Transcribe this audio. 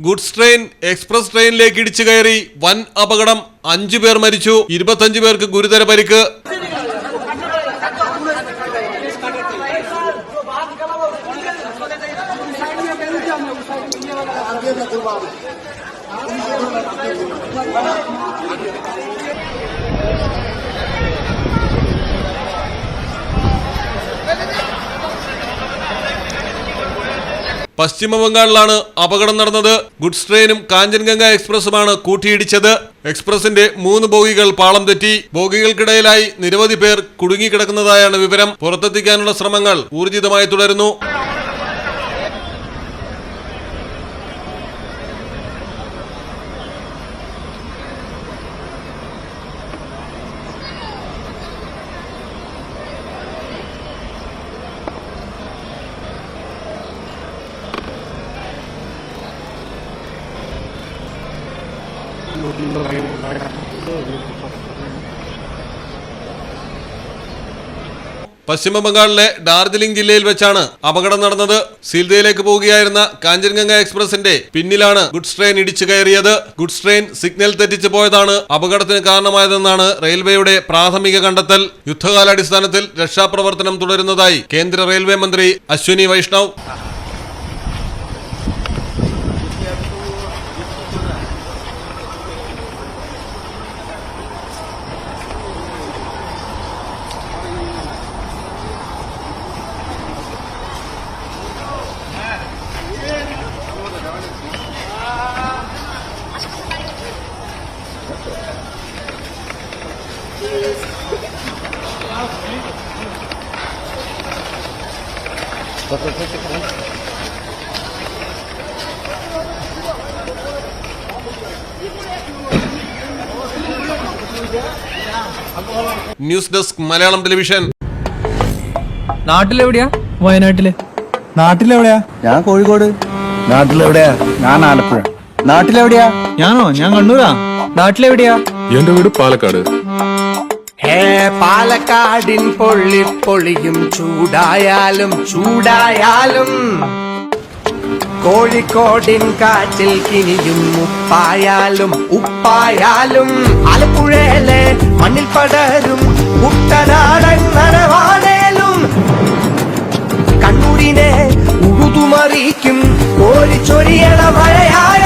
Goods train express ട്രെയിനിലേക്ക് ഇടിച്ചു കയറി വൻ അപകടം അഞ്ചു പേർ മരിച്ചു ഇരുപത്തഞ്ചു പേർക്ക് ഗുരുതര പരിക്ക് പശ്ചിമ ബംഗാളിലാണ് അപകടം നടന്നത്. ഗുഡ്സ് ട്രെയിനും കാഞ്ചൻഗംഗ എക്സ്പ്രസുമാണ് കൂട്ടിയിടിച്ചത്. എക്സ്പ്രസിന്റെ മൂന്ന് ബോഗികൾ പാളം തെറ്റി. ബോഗികൾക്കിടയിലായി നിരവധി പേർ കുടുങ്ങിക്കിടക്കുന്നതായാണ് വിവരം. പുറത്തെത്തിക്കാനുള്ള ശ്രമങ്ങൾ ഊർജിതമായി തുടരുന്നു. പശ്ചിമ ബംഗാളിലെ ഡാർജിലിംഗ് ജില്ലയിൽ വെച്ചാണ് അപകടം നടന്നത്. സീൽദയിലേക്ക് പോവുകയായിരുന്ന കാഞ്ചൻഗംഗ എക്സ്പ്രസിന്റെ പിന്നിലാണ് ഗുഡ്സ് ട്രെയിൻ ഇടിച്ചു കയറിയത്. ഗുഡ്സ് ട്രെയിൻ സിഗ്നൽ തെറ്റിച്ചു പോയതാണ് അപകടത്തിന് കാരണമായതെന്നാണ് റെയിൽവേയുടെ പ്രാഥമിക കണ്ടെത്തൽ. യുദ്ധകാലാടിസ്ഥാനത്തിൽ രക്ഷാപ്രവർത്തനം തുടരുന്നതായി കേന്ദ്ര റെയിൽവേ മന്ത്രി Ashwini Vaishnaw. News desk Malayalam television. നാട്ടിലെവിടെയാ? വയനാട്ടിൽ. നാട്ടിലെവിടെയാ? ഞാൻ കോഴിക്കോട്. നാട്ടിലെവിടെയാ? ഞാൻ ആലപ്പുഴ. നാട്ടിലെവിടെയാ? ഞാനോ? ഞാൻ കണ്ണൂരാ. നാട്ടിലെവിടെയാ? എന്റെ വീട് പാലക്കാട്. ഹേ പാലക്കാടിൻ പൊള്ളി പൊളിയും ചൂടായാലും ചൂടായാലും. കോഴിക്കോടിൻ കാറ്റിൽ കിനിയും ഉപ്പായാലും ഉപ്പായാലും. ആലപ്പുഴയിലെ മണ്ണിൽ പടരും കുട്ടനാടൻ നനവാണേലും കണ്ണൂരിനെ ഉഴുതുമറിയിക്കും കോരിച്ചൊരിയണ മഴയായാലും